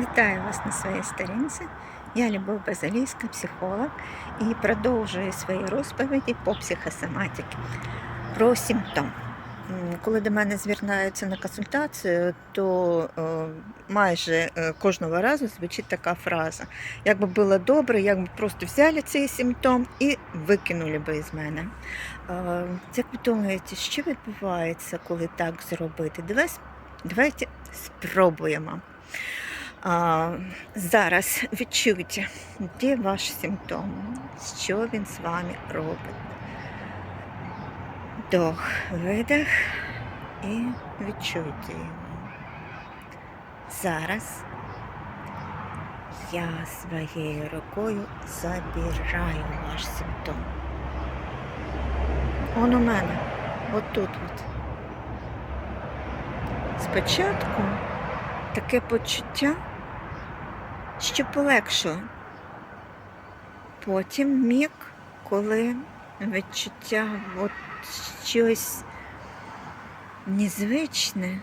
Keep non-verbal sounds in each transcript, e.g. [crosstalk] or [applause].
Вітаю вас на своїй сторінці. Я Любов Базалійська, психолог, і продовжую свої розповіді по психосоматиці про симптом. Коли до мене звертаються на консультацію, то е, майже е, кожного разу звучить така фраза: як би було добре, як би просто взяли цей симптом і викинули би з мене. Е, Як ви думаєте, що відбувається, коли так зробити? Давай, давайте спробуємо. А, зараз відчуйте, де ваш симптом, що він з вами робить. Вдох, видих і відчуйте його. Зараз я своєю рукою забираю ваш симптом. Он у мене, отут от. Спочатку таке почуття, що полегшує. Потім міг, коли відчуття от щось незвичне,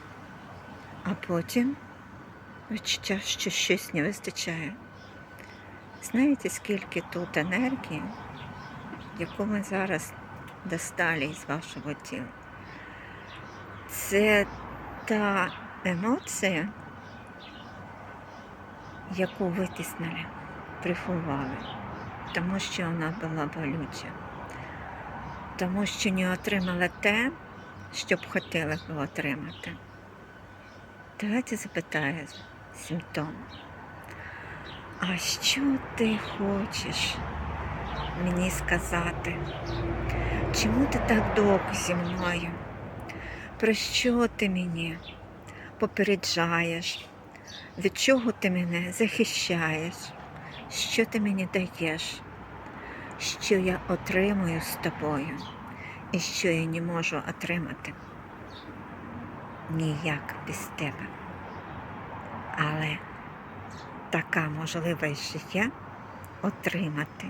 а потім відчуття, що щось не вистачає. Знаєте, скільки тут енергії, яку ми зараз достали із вашого тіла? Це та емоція, яку витиснули, приховали, тому що вона була болюча, тому що не отримала те, що б хотіли б отримати. Давайте запитаю симптом. А що ти хочеш мені сказати? Чому ти так довго зі мною? Про що ти мені попереджаєш? Від чого ти мене захищаєш? Що ти мені даєш? Що я отримую з тобою і що я не можу отримати? Ніяк без тебе. Але така можливість життя отримати.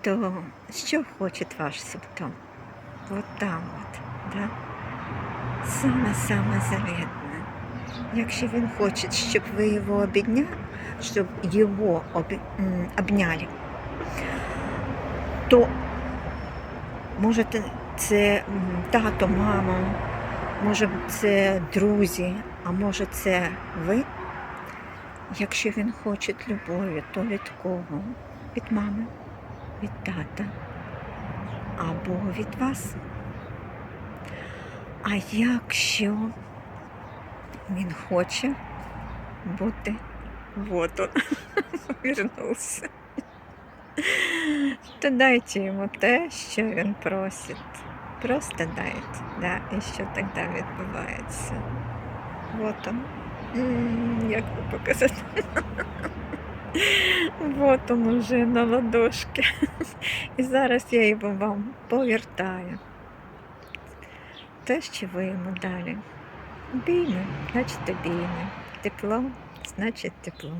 То що хоче ваш симптом? От там от, да? Саме-саме заветне. Якщо він хоче, щоб ви його обідняли, щоб його обняли, то можете це тато, мама, може це друзі, а може це ви. Якщо він хоче любові, то від кого? Від мами, від тата або від вас. А якщо він хоче бути вот он, [laughs] повернувся, то дайте йому те, що він просить. Просто дайте, да, і що тоді відбувається. Вот он. Як би показати? [laughs] Вот он уже на ладошки. І зараз я його вам повертаю. Те, що ви йому дали. Обійми, значить обійми. Тепло, значить тепло.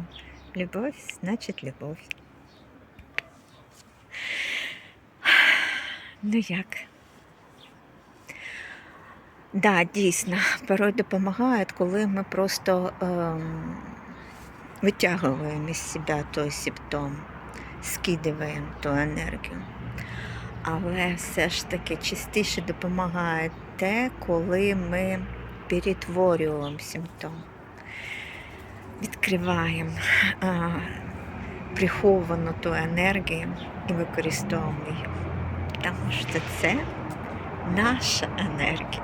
Любов, значить любов. Ну як? Да, дійсно, порой допомагають, коли ми просто ем, витягуємо із себе той симптом, скидуємо ту енергію. Але все ж таки частіше допомагає те, коли ми перетворюємо симптом, відкриваємо приховану ту енергію і використовуємо її. Тому що це наша енергія.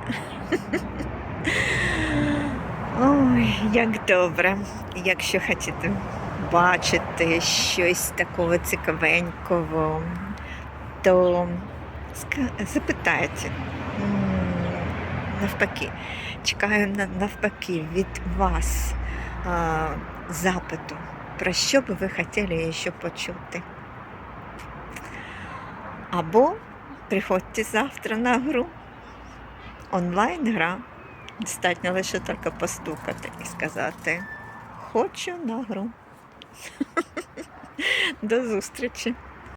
[laughs] Ой, як добре, якщо хочете бачити щось такого цікавенького, то запитайте. Навпаки, чекаю навпаки від вас а, запиту, про що би ви хотіли ще почути. Або приходьте завтра на гру. Онлайн гра. Достатньо лише тільки постукати і сказати Хочу на гру. [laughs] До зустрічі!